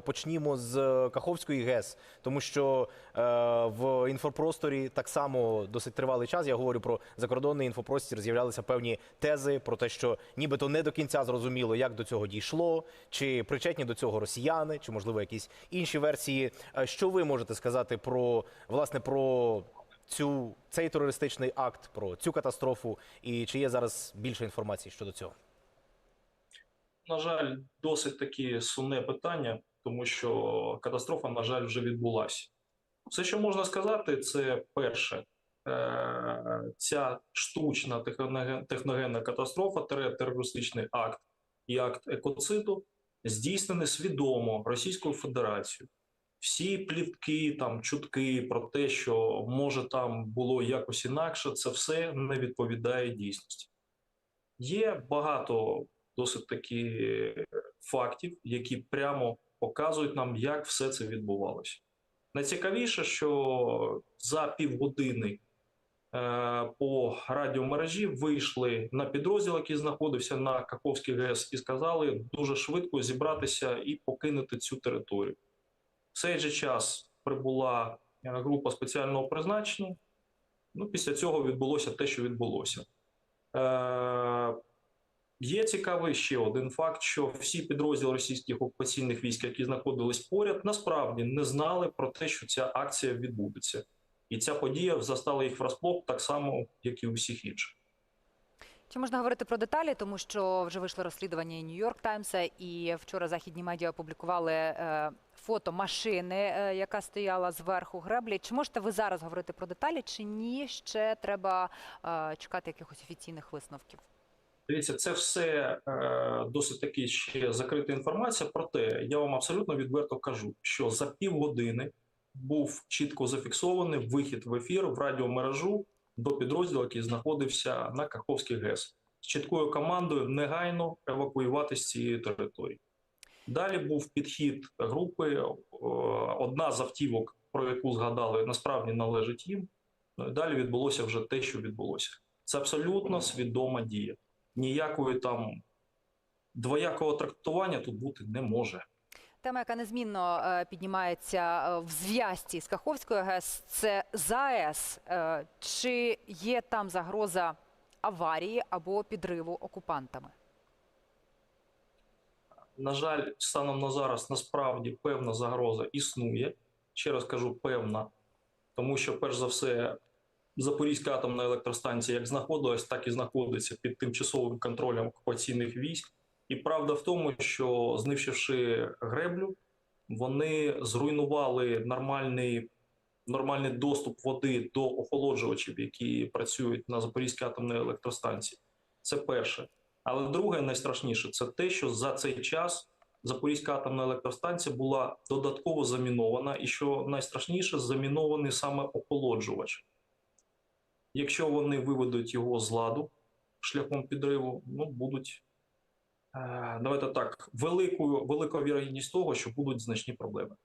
Почнімо з е, Каховської ГЕС, тому що е, в інфопросторі так само досить тривалий час. Я говорю про закордонний інфопростір. З'являлися певні тези про те, що нібито не до кінця зрозуміло, як до цього дійшло, чи причетні до цього росіяни, чи можливо якісь інші версії. Е, Що ви можете сказати про власне про цю цей терористичний акт, про цю катастрофу, і чи є зараз більше інформації щодо цього? На жаль, досить таки сумне питання, тому що катастрофа, на жаль, вже відбулася. Все, що можна сказати, це перше, е, ця штучна техногенна катастрофа, терористичний акт і акт екоциду здійснений свідомо Російською Федерацією. Всі плітки, там чутки про те, що може там було якось інакше, це все не відповідає дійсності. Є багато досить таки фактів, які прямо показують нам, як все це відбувалося. Найцікавіше, що за півгодини е, по радіомережі вийшли на підрозділ, який знаходився на Каховській ГЕС, і сказали дуже швидко зібратися і покинути цю територію. В цей же час прибула е, група спеціального призначення. Ну, після цього відбулося те, що відбулося. Є цікавий ще один факт, що всі підрозділи російських окупаційних військ, які знаходились поряд, насправді не знали про те, що ця акція відбудеться, і ця подія застала їх врасплох так само, як і у всіх інших. Чи можна говорити про деталі, тому що вже вийшло розслідування Нью-Йорк Таймса, і вчора західні медіа опублікували е, фото машини, е, яка стояла зверху греблі. Чи можете ви зараз говорити про деталі, чи ні? Ще треба е, чекати якихось офіційних висновків? Дивіться, це все е, досить таки ще закрита інформація. Проте я вам абсолютно відверто кажу, що за півгодини був чітко зафіксований вихід в ефір в радіомережу до підрозділу, який знаходився на Каховській ГЕС з чіткою командою негайно евакуювати з цієї території. Далі був підхід групи. е, Одна з автівок, про яку згадали, насправді належить їм. Ну і далі відбулося вже те, що відбулося. Це абсолютно свідома дія. Ніякої там двоякого трактування тут бути не може. Тема, яка незмінно е, піднімається е, в зв'язці з Каховською ГЕС, це ЗАЕС. Е, Чи є там загроза аварії або підриву окупантами? На жаль, станом на зараз насправді певна загроза існує. Ще раз кажу, певна, тому що, перш за все, Запорізька атомна електростанція як знаходилась, так і знаходиться під тимчасовим контролем окупаційних військ. І правда в тому, що знищивши греблю, вони зруйнували нормальний, нормальний доступ води до охолоджувачів, які працюють на Запорізькій атомній електростанції. Це перше. Але друге, найстрашніше, це те, що за цей час Запорізька атомна електростанція була додатково замінована, і що найстрашніше, замінований саме охолоджувач. Якщо вони виведуть його з ладу шляхом підриву, ну будуть е, давайте так, великою, велика вірогідність того, що будуть значні проблеми.